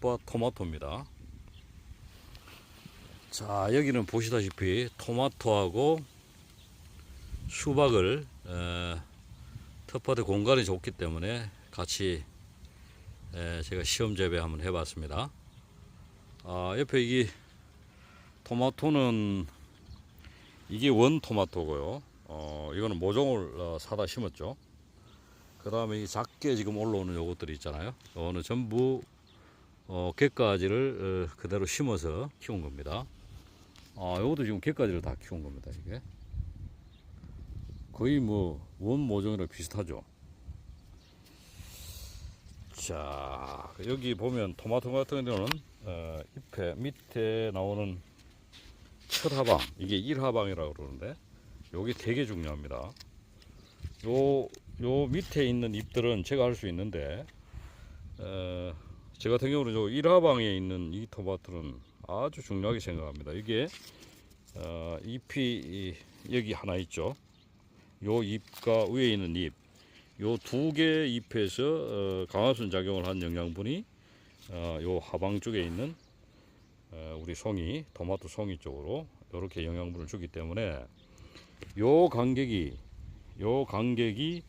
텃밭 토마토입니다. 자, 여기는 보시다시피 토마토하고 수박을 에, 텃밭에 공간이 좋기 때문에 같이 에, 제가 시험 재배 한번 해봤습니다. 아, 옆에 이게 토마토는 이게 원 토마토고요. 어, 이거는 모종을 어, 사다 심었죠. 그 다음에 이 작게 지금 올라오는 요것들이 있잖아요. 요거는 전부 어, 갯가지를 어, 그대로 심어서 키운 겁니다. 아, 요것도 지금 갯가지를 다 키운 겁니다. 이게 거의 뭐 원 모종이랑 비슷하죠. 자, 여기 보면 토마토 같은 경우는 어, 잎에 밑에 나오는 첫 하방 이게 1하방이라고 그러는데 요게 되게 중요합니다. 요, 요 밑에 있는 잎들은 제가 할 수 있는데 어, 제 같은 경우는 요 1하방에 있는 이 토마토는 아주 중요하게 생각합니다. 이게 어, 잎이 이- 여기 하나 있죠. 요 잎과 위에 있는 잎, 요 두 개 잎에서 어, 강화순 작용을 한 영양분이 어, 요 하방 쪽에 있는 어, 우리 송이, 토마토 송이 쪽으로 이렇게 영양분을 주기 때문에 요 간격이 요 간격이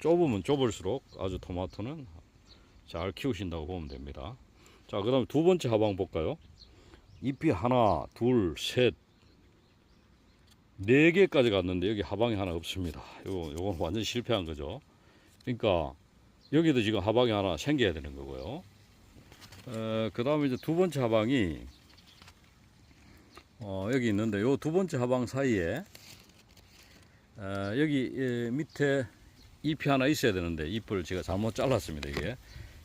좁으면 좁을수록 아주 토마토는 잘 키우신다고 보면 됩니다. 자, 그 다음에 두 번째 하방 볼까요? 잎이 하나, 둘, 셋, 네 개까지 갔는데 여기 하방이 하나 없습니다. 요거 요건 완전 실패한 거죠. 그러니까 여기도 지금 하방이 하나 생겨야 되는 거고요. 어, 그다음에 이제 두 번째 하방이 어, 여기 있는데 요 두 번째 하방 사이에 어, 여기 예, 밑에 잎이 하나 있어야 되는데 잎을 제가 잘못 잘랐습니다 이게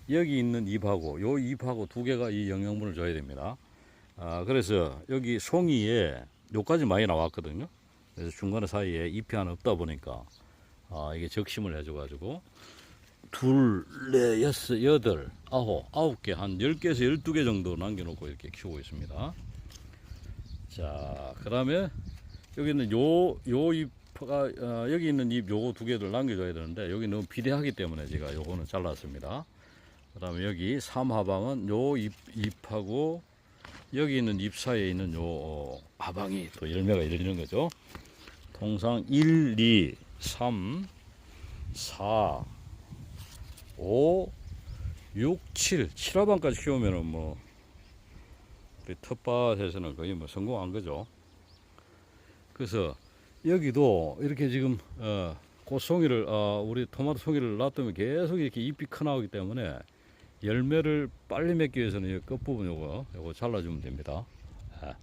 여기 있는 잎하고 요 잎하고 두 개가 이 영양분을 줘야 됩니다. 아, 그래서 여기 송이에 요까지 많이 나왔거든요. 그래서 중간에 사이에 잎이 하나 없다 보니까 아, 이게 적심을 해줘가지고 둘, 넷, 여섯, 여덟, 아홉, 아홉 개, 한열 개에서 열두 개 정도 남겨놓고 이렇게 키우고 있습니다. 자, 그 다음에 여기는 요, 요 잎가, 어, 여기 있는 잎 요거 두 개를 남겨줘야 되는데, 여기 너무 비대하기 때문에 제가 요거는 잘랐습니다. 그 다음에 여기 삼하방은 요 잎, 잎하고 여기 있는 잎 사이에 있는 요 어, 하방이 또 열매가 열리는 거죠. 통상 1, 2, 3, 4, 5, 6, 7, 7화방까지 키우면은 뭐 텃밭에서는 거의 뭐 성공한 거죠. 그래서 여기도 이렇게 지금 어, 꽃송이를 어, 우리 토마토 송이를 놔두면 계속 이렇게 잎이 커 나오기 때문에 열매를 빨리 맺기 위해서는 이 끝부분 요거 요거 잘라주면 됩니다. 예.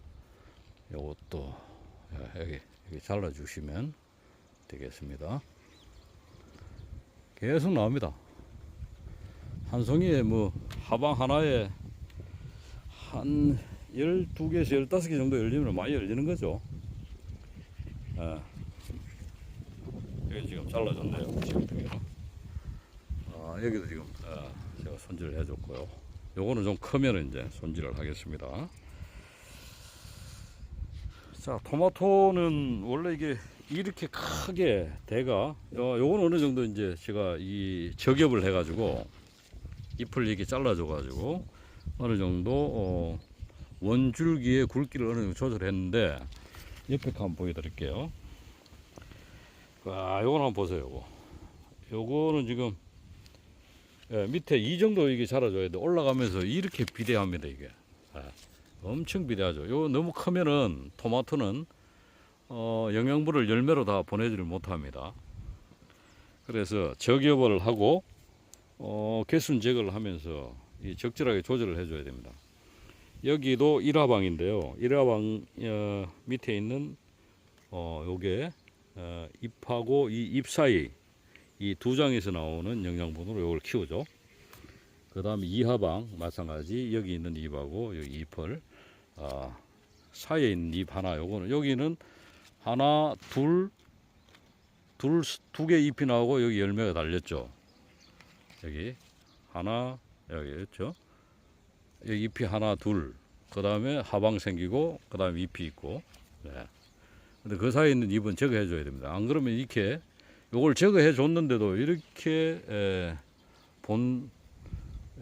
요것도 예, 여기 여기 잘라주시면 되겠습니다. 계속 나옵니다. 한 송이에 뭐 하방 하나에 한 12개에서 15개 정도 열리면 많이 열리는 거죠. 예. 여기 지금 잘라줬네요. 지금 여기도 지금 어, 제가 손질을 해줬고요. 요거는 좀 크면 이제 손질을 하겠습니다. 자, 토마토는 원래 이게 이렇게 크게 대가, 요, 요건 어느 정도 이제 제가 이 저겹을 해가지고 잎을 이렇게 잘라줘가지고 어느 정도 어, 원줄기의 굵기를 어느 정도 조절했는데 옆에 거 한번 보여드릴게요. 아, 요건 한번 보세요. 요거. 요거는 지금 예, 밑에 이 정도 이게 자라줘야 돼. 올라가면서 이렇게 비대합니다, 이게. 예, 엄청 비대하죠. 요 너무 크면은 토마토는 어, 영양분을 열매로 다 보내지를 못합니다. 그래서 저기업을 하고 어, 개순 제거를 하면서 이 적절하게 조절을 해줘야 됩니다. 여기도 일화방인데요. 일화방 어, 밑에 있는 어, 요게 어, 잎하고 이 잎 사이 이 두 장에서 나오는 영양분으로 이걸 키우죠. 그 다음에 이하방 마찬가지 여기 있는 잎하고 여기 잎을 아, 사이에 있는 잎 하나 요거는 여기는 하나 둘 둘 두 개 잎이 나오고 여기 열매가 달렸죠. 여기 하나 여기 있죠. 여기 잎이 하나 둘. 그 다음에 하방 생기고 그 다음에 잎이 있고. 네. 근데 그 사이에 있는 잎은 제거해 줘야 됩니다. 안 그러면 이렇게 요걸 제거해 줬는데도 이렇게 에, 본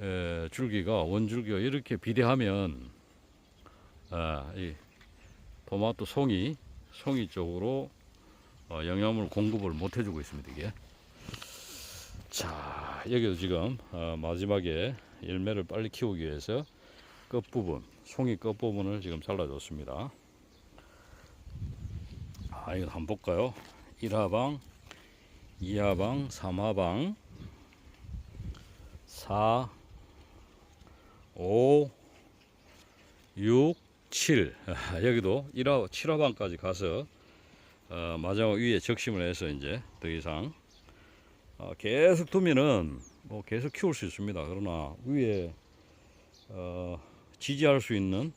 에, 줄기가 원줄기가 이렇게 비대하면 아, 이 토마토 송이 송이 쪽으로 어, 영양물 공급을 못 해주고 있습니다 이게. 자 여기도 지금 어, 마지막에 열매를 빨리 키우기 위해서 끝 부분 송이 끝 부분을 지금 잘라줬습니다. 아 이거 한번 볼까요? 1하방, 2하방, 3하방, 4, 5, 6, 7. 아, 여기도 1화, 7화방까지 가서 어, 마지막 위에 적심을 해서 이제 더 이상 어, 계속 두면은 뭐 계속 키울 수 있습니다. 그러나 위에 어, 지지할 수 있는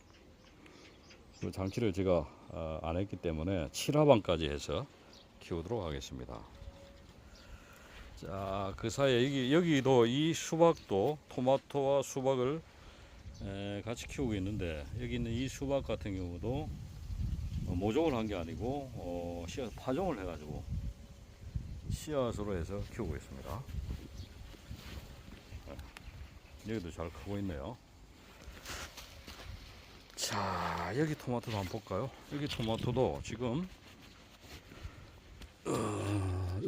그 장치를 제가 어, 안 했기 때문에 7화방까지 해서 키우도록 하겠습니다. 자, 그 사이에 여기, 여기도 이 수박도 토마토와 수박을 에, 같이 키우고 있는데 여기 있는 이 수박 같은 경우도 어, 모종을 한 게 아니고 어, 씨앗 파종을 해가지고 씨앗으로 해서 키우고 있습니다. 네, 여기도 잘 크고 있네요. 자, 여기 토마토도 한번 볼까요? 여기 토마토도 지금 어,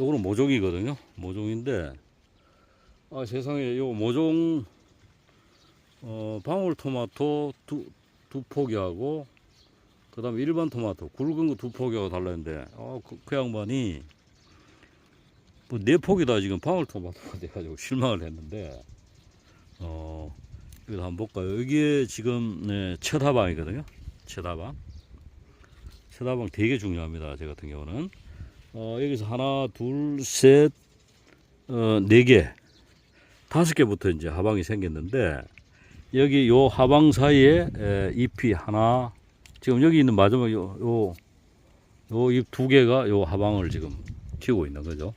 요거는 모종이거든요. 모종인데 아, 세상에 요 모종 어, 방울 토마토 두, 두 포기하고 그 다음에 일반 토마토 굵은 거 두 포기하고 달랐는데 어, 그, 그 양반이 뭐네 포기다 지금 방울 토마토가 돼가지고 실망을 했는데 어 이거 한번 볼까요? 이게 지금 네, 하방. 첫 하방 되게 중요합니다. 제 같은 경우는 어, 여기서 하나, 둘, 셋, 어, 네 개, 다섯 개부터 이제 하방이 생겼는데 여기 요 하방 사이에 에, 잎이 하나, 지금 여기 있는 마지막 요, 요, 요 잎 두 개가 요 하방을 지금 키우고 있는 거죠.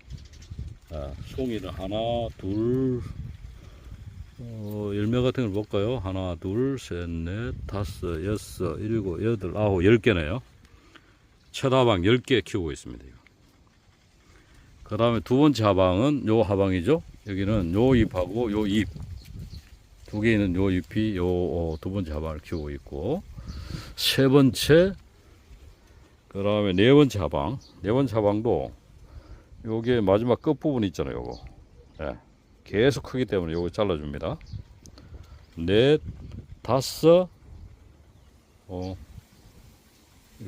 아, 송이는 하나, 둘, 어, 열매 같은 걸 볼까요? 하나, 둘, 셋, 넷, 다섯, 여섯, 일곱, 여덟, 아홉, 열 개네요. 첫 하방 열 개 키우고 있습니다. 그 다음에 두 번째 하방은 요 하방이죠. 여기는 요 잎하고 요 잎. 두 개 있는 요 잎이 요 어, 두 번째 하방을 키우고 있고. 세 번째, 그 다음에 네 번째 하방. 네 번째 하방도 요게 마지막 끝부분 있잖아요. 요거. 예. 계속 크기 때문에 요거 잘라줍니다. 넷, 다섯, 어,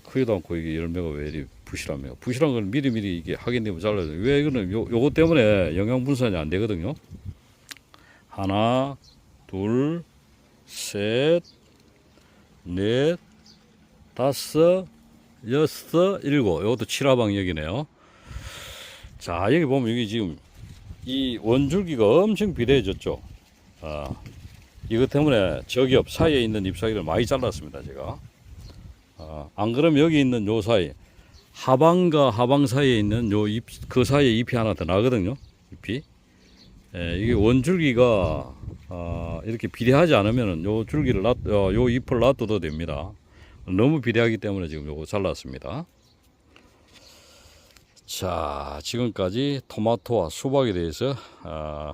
크기도 않고 이게 열매가 왜 이리 부실하며 부실한 걸 미리미리 이게 확인되면 잘라줘요. 왜 이거는 요, 요거 때문에 영양 분산이 안 되거든요. 하나, 둘, 셋, 넷, 다섯, 여섯, 일곱. 요것도 칠화방역이네요. 자, 여기 보면 여기 지금 이 원줄기가 엄청 비대해졌죠. 아, 이것 때문에 저기업 사이에 있는 잎사귀를 많이 잘랐습니다, 제가. 아, 안 그러면 여기 있는 요 사이, 하방과 하방 사이에 있는 요 잎, 그 사이에 잎이 하나 더 나거든요, 잎이. 예, 이게 원줄기가, 아, 이렇게 비대하지 않으면 요 줄기를 놔, 어, 요 잎을 놔둬도 됩니다. 너무 비대하기 때문에 지금 요거 잘랐습니다. 자, 지금까지 토마토와 수박에 대해서 아,